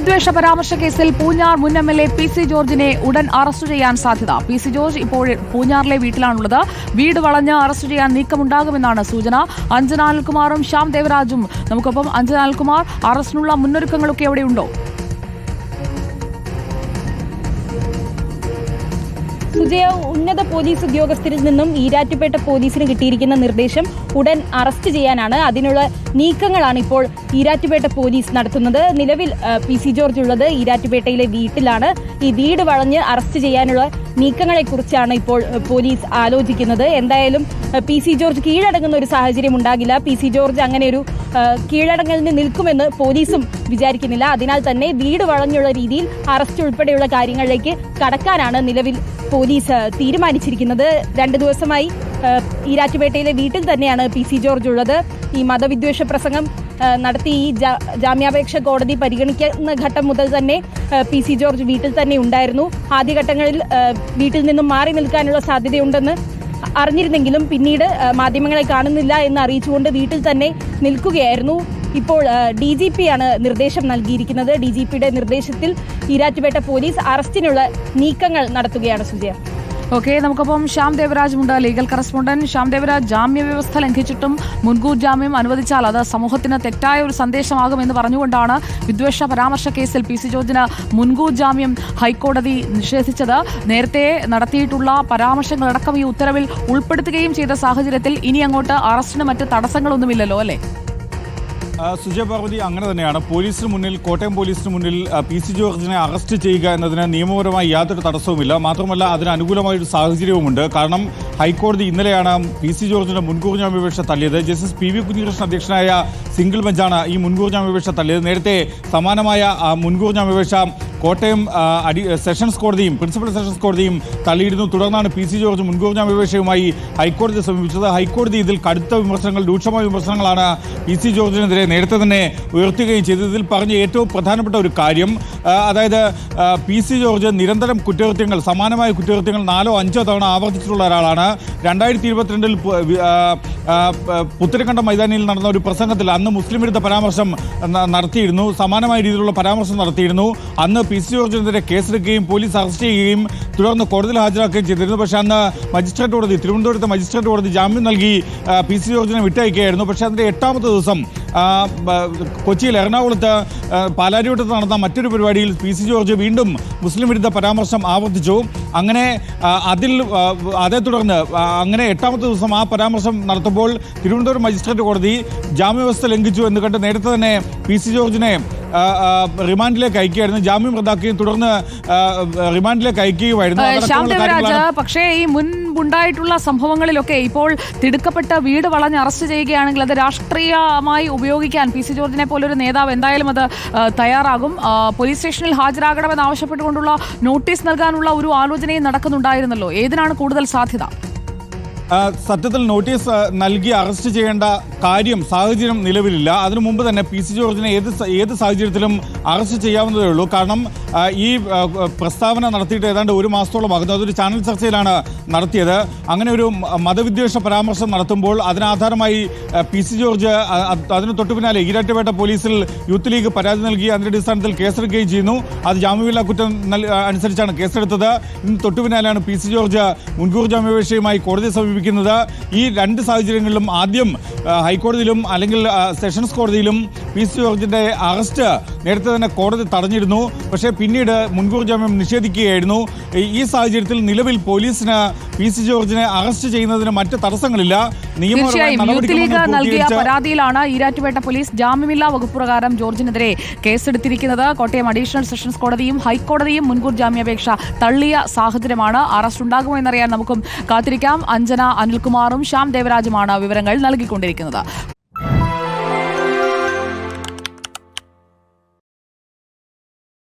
മതവിദ്വേഷ പരാമർശ കേസിൽ പൂഞ്ഞാർ മുൻ M L A P C ജോർജിനെ ഉടൻ അറസ്റ്റ് ചെയ്യാൻ സാധ്യത. പി സി ജോർജ് ഇപ്പോൾ പൂഞ്ഞാറിലെ വീട്ടിലാണുള്ളത്. വീട് വളഞ്ഞ് അറസ്റ്റ് ചെയ്യാൻ നീക്കമുണ്ടാകുമെന്നാണ് സൂചന. അഞ്ജന അനിൽകുമാറും ശ്യാം ദേവരാജും. നമുക്കൊപ്പം അഞ്ജന അറസ്റ്റിനുള്ള മുന്നൊരുക്കങ്ങളൊക്കെ എവിടെയുണ്ടോ? സുജയ ഉന്നത പോലീസ് ഉദ്യോഗസ്ഥരിൽ നിന്നും ഈരാറ്റുപേട്ട പോലീസിന് കിട്ടിയിരിക്കുന്ന നിർദ്ദേശം ഉടൻ അറസ്റ്റ് ചെയ്യാനാണ്. അതിനുള്ള നീക്കങ്ങളാണ് ഇപ്പോൾ ഈരാറ്റുപേട്ട പോലീസ് നടത്തുന്നത്. നിലവിൽ പി സി ജോർജ് ഉള്ളത് ഈരാറ്റുപേട്ടയിലെ വീട്ടിലാണ്. ഈ വീട് വളഞ്ഞ് അറസ്റ്റ് ചെയ്യാനുള്ള നീക്കങ്ങളെക്കുറിച്ചാണ് ഇപ്പോൾ പോലീസ് ആലോചിക്കുന്നത്. എന്തായാലും പി സി ജോർജ് കീഴടങ്ങുന്ന ഒരു സാഹചര്യം ഉണ്ടാകില്ല. പി സി ജോർജ് അങ്ങനെ ഒരു കീഴടങ്ങലിന് നിൽക്കുമെന്ന് പോലീസും വിചാരിക്കുന്നില്ല. അതിനാൽ തന്നെ വീട് വളഞ്ഞുള്ള രീതിയിൽ അറസ്റ്റ് ഉൾപ്പെടെയുള്ള കാര്യങ്ങളിലേക്ക് കടക്കാനാണ് നിലവിൽ പോലീസ് തീരുമാനിച്ചിരിക്കുന്നത് രണ്ട് ദിവസമായി ഈരാറ്റുപേട്ടയിലെ വീട്ടിൽ തന്നെയാണ് പി സി ജോർജ് ഉള്ളത്. ഈ മതവിദ്വേഷ പ്രസംഗം നടത്തി ഈ ജാമ്യാപേക്ഷ കോടതി പരിഗണിക്കുന്ന ഘട്ടം മുതൽ തന്നെ പി സി ജോർജ് വീട്ടിൽ തന്നെ ഉണ്ടായിരുന്നു. ആദ്യഘട്ടങ്ങളിൽ വീട്ടിൽ നിന്നും മാറി നിൽക്കാനുള്ള സാധ്യതയുണ്ടെന്ന് അറിഞ്ഞിരുന്നെങ്കിലും പിന്നീട് മാധ്യമങ്ങളെ കാണുന്നില്ല എന്ന് അറിയിച്ചുകൊണ്ട് വീട്ടിൽ തന്നെ നിൽക്കുകയായിരുന്നു. ഇപ്പോൾ ഡി ജി പി ആണ് നിർദ്ദേശം നൽകിയിരിക്കുന്നത്. ഡി ജി പിയുടെ നിർദ്ദേശത്തിൽ ഈരാറ്റുപേട്ട പോലീസ് അറസ്റ്റിനുള്ള നീക്കങ്ങൾ നടത്തുകയാണ് സുജയ. ഓക്കെ നമുക്കൊപ്പം ശ്യാം ദേവരാജുമുണ്ട് ലീഗൽ കറസ്പോണ്ടന്റ്. ശ്യാം ദേവരാജ് ജാമ്യ വ്യവസ്ഥ ലംഘിച്ചിട്ടും മുൻകൂർ ജാമ്യം അനുവദിച്ചാൽ അത് സമൂഹത്തിന് തെറ്റായ ഒരു സന്ദേശമാകും സന്ദേശമാകുമെന്ന് പറഞ്ഞുകൊണ്ടാണ് വിദ്വേഷ പരാമർശ കേസിൽ പി സി ജോർജിന് മുൻകൂർ ജാമ്യം ഹൈക്കോടതി നിഷേധിച്ചത്. നേരത്തെ നടത്തിയിട്ടുള്ള പരാമർശങ്ങളടക്കം ഈ ഉത്തരവിൽ ഉൾപ്പെടുത്തുകയും ചെയ്ത സാഹചര്യത്തിൽ ഇനി അങ്ങോട്ട് അറസ്റ്റിന് മറ്റ് തടസ്സങ്ങളൊന്നുമില്ലല്ലോ അല്ലേ? സുജയ പാർവതി അങ്ങനെ തന്നെയാണ്. പോലീസിന് മുന്നിൽ കോട്ടയം പോലീസിന് മുന്നിൽ പി സി ജോർജിനെ അറസ്റ്റ് ചെയ്യുക എന്നതിന് നിയമപരമായി യാതൊരു തടസ്സവുമില്ല. മാത്രമല്ല അതിന് അനുകൂലമായൊരു സാഹചര്യവുമുണ്ട്. കാരണം ഹൈക്കോടതി ഇന്നലെയാണ് പി സി ജോർജിന്റെ മുൻകൂർ ജാമ്യാപേക്ഷ തള്ളിയത്. ജസ്റ്റിസ് പി വി കുഞ്ഞികൃഷ്ണൻ അധ്യക്ഷനായ സിംഗിൾ ബെഞ്ചാണ് ഈ മുൻകൂർ ജാമ്യാപേക്ഷ തള്ളിയത്. നേരത്തെ സമാനമായ മുൻകൂർ ജാമ്യാപേക്ഷ കോട്ടയം അടി സെഷൻസ് കോടതിയും പ്രിൻസിപ്പൽ സെഷൻസ് കോടതിയും തള്ളിയിരുന്നു. തുടർന്നാണ് പി സി ജോർജ് മുൻകൂർ ജാമ്യാപേക്ഷയുമായി ഹൈക്കോടതിയെ സമീപിച്ചത്. ഹൈക്കോടതി ഇതിൽ കടുത്ത വിമർശനങ്ങൾ രൂക്ഷമായ വിമർശനങ്ങളാണ് പി സി ജോർജിനെതിരെ നേരത്തെ തന്നെ ഉയർത്തുകയും ചെയ്തത്. ഇതിൽ പറഞ്ഞ ഏറ്റവും പ്രധാനപ്പെട്ട ഒരു കാര്യം അതായത് പി സി ജോർജ് നിരന്തരം കുറ്റകൃത്യങ്ങൾ സമാനമായ കുറ്റകൃത്യങ്ങൾ നാലോ അഞ്ചോ തവണ ആവർത്തിച്ചിട്ടുള്ള ഒരാളാണ്. രണ്ടായിരത്തി ഇരുപത്തിരണ്ടിൽ പുത്തരിക്കണ്ടം മൈതാനിയിൽ നടന്ന ഒരു പ്രസംഗത്തിൽ അന്ന് മുസ്ലിം വിരുദ്ധ പരാമർശം നടത്തിയിരുന്നു. സമാനമായ രീതിയിലുള്ള പരാമർശം നടത്തിയിരുന്നു. അന്ന് പി. സി. ജോർജിനെതിരെ കേസെടുക്കുകയും പോലീസ് അറസ്റ്റ് ചെയ്യുകയും തുടർന്ന് കോടതിയിൽ ഹാജരാക്കുകയും ചെയ്തിരുന്നു. പക്ഷെ അന്ന് മജിസ്ട്രേറ്റ് കോടതി തിരുവനന്തപുരത്തെ മജിസ്ട്രേറ്റ് കോടതി ജാമ്യം നൽകി പി. സി. ജോർജിനെ വിട്ടയക്കുകയായിരുന്നു. പക്ഷേ അതിന്റെ എട്ടാമത്തെ ദിവസം കൊച്ചിയിൽ എറണാകുളത്ത് പാലാരിവട്ടത്ത് നടന്ന മറ്റൊരു പരിപാടിയിൽ പി സി ജോർജ് വീണ്ടും മുസ്ലിം വിരുദ്ധ പരാമർശം ആവർത്തിച്ചു. അങ്ങനെ അതിൽ അതേ തുടർന്ന് അങ്ങനെ എട്ടാമത്തെ ദിവസം ആ പരാമർശം നടത്തുമ്പോൾ തിരുവനന്തപുരം മജിസ്ട്രേറ്റ് കോടതി ജാമ്യവ്യവസ്ഥ ലംഘിച്ചു എന്ന് കണ്ട് നേരത്തെ തന്നെ പി സി ജോർജിനെ റിമാൻഡിലേക്ക് അയക്കുകയായിരുന്നു. ജാമ്യം റദ്ദാക്കുകയും തുടർന്ന് റിമാൻഡിലേക്ക് അയക്കുകയുമായിരുന്നു ശ്യാം ദേവരാജ് പക്ഷേ ഈ മുൻപുണ്ടായിട്ടുള്ള സംഭവങ്ങളിലൊക്കെ ഇപ്പോൾ തിടുക്കപ്പെട്ട വീട് വളഞ്ഞ് അറസ്റ്റ് ചെയ്യുകയാണെങ്കിൽ അത് രാഷ്ട്രീയമായി ഉപയോഗിക്കാൻ പി സി ജോർജിനെ പോലൊരു നേതാവ് എന്തായാലും അത് തയ്യാറാകും. പോലീസ് സ്റ്റേഷനിൽ ഹാജരാകണമെന്ന് ആവശ്യപ്പെട്ടുകൊണ്ടുള്ള നോട്ടീസ് നൽകാനുള്ള ഒരു ആലോചനയും നടക്കുന്നുണ്ടായിരുന്നല്ലോ. ഏതിനാണ് കൂടുതൽ സാധ്യത? സത്യത്തിൽ നോട്ടീസ് നൽകി അറസ്റ്റ് ചെയ്യേണ്ട കാര്യം സാഹചര്യം നിലവിലില്ല. അതിനു മുമ്പ് തന്നെ പി സി ജോർജിനെ ഏത് ഏത് സാഹചര്യത്തിലും അറസ്റ്റ് ചെയ്യാവുന്നതേ ഉള്ളൂ. കാരണം ഈ പ്രസ്താവന നടത്തിയിട്ട് ഏതാണ്ട് ഒരു മാസത്തോളം ആകുന്നു. അതൊരു ചാനൽ ചർച്ചയിലാണ് നടത്തിയത്. അങ്ങനെ ഒരു മതവിദ്വേഷ പരാമർശം നടത്തുമ്പോൾ അതിനാധാരമായി പി സി ജോർജ് അതിന് തൊട്ടു പിന്നാലെ ഈരാറ്റുപേട്ട പോലീസിൽ യൂത്ത് ലീഗ് പരാതി നൽകി. അതിന്റെ അടിസ്ഥാനത്തിൽ കേസെടുക്കുകയും ചെയ്യുന്നു. അത് ജാമ്യമില്ലാ കുറ്റം അനുസരിച്ചാണ് കേസെടുത്തത്. ഇന്ന് തൊട്ടു പിന്നാലെയാണ് പി സി ജോർജ് മുൻകൂർ ജാമ്യാപേക്ഷയുമായി കോടതിയെ സമീപിക്കുന്നത്. ഈ രണ്ട് സാഹചര്യങ്ങളിലും ആദ്യം ഹൈക്കോടതിയിലും അല്ലെങ്കിൽ സെഷൻസ് കോടതിയിലും പി സി ജോർജിന്റെ അറസ്റ്റ് നേരത്തെ തന്നെ കോടതി തടഞ്ഞിരുന്നു. പക്ഷേ പിന്നീട് മുൻകൂർ ജാമ്യം നിഷേധിക്കുകയായിരുന്നു. ഈ സാഹചര്യത്തിൽ നിലവിൽ പോലീസിന് പി സി ജോർജിനെ അറസ്റ്റ് ചെയ്യുന്നതിന് മറ്റ് തടസ്സങ്ങളില്ല. തീർച്ചയായും യൂത്ത് ലീഗ് നൽകിയ പരാതിയിലാണ് ഈരാറ്റുപേട്ട പോലീസ് ജാമ്യമില്ലാ വകുപ്പ് പ്രകാരം ജോർജിനെതിരെ കേസെടുത്തിരിക്കുന്നത്. കോട്ടയം അഡീഷണൽ സെഷൻസ് കോടതിയും ഹൈക്കോടതിയും മുൻകൂർ ജാമ്യാപേക്ഷ തള്ളിയ സാഹചര്യമാണ് അറസ്റ്റ് ഉണ്ടാകുമോ എന്നറിയാൻ നമുക്കും കാത്തിരിക്കാം. അഞ്ജന അനിൽകുമാറും ശ്യാം ദേവരാജുമാണ് വിവരങ്ങൾ നൽകിക്കൊണ്ടിരിക്കുന്നത്.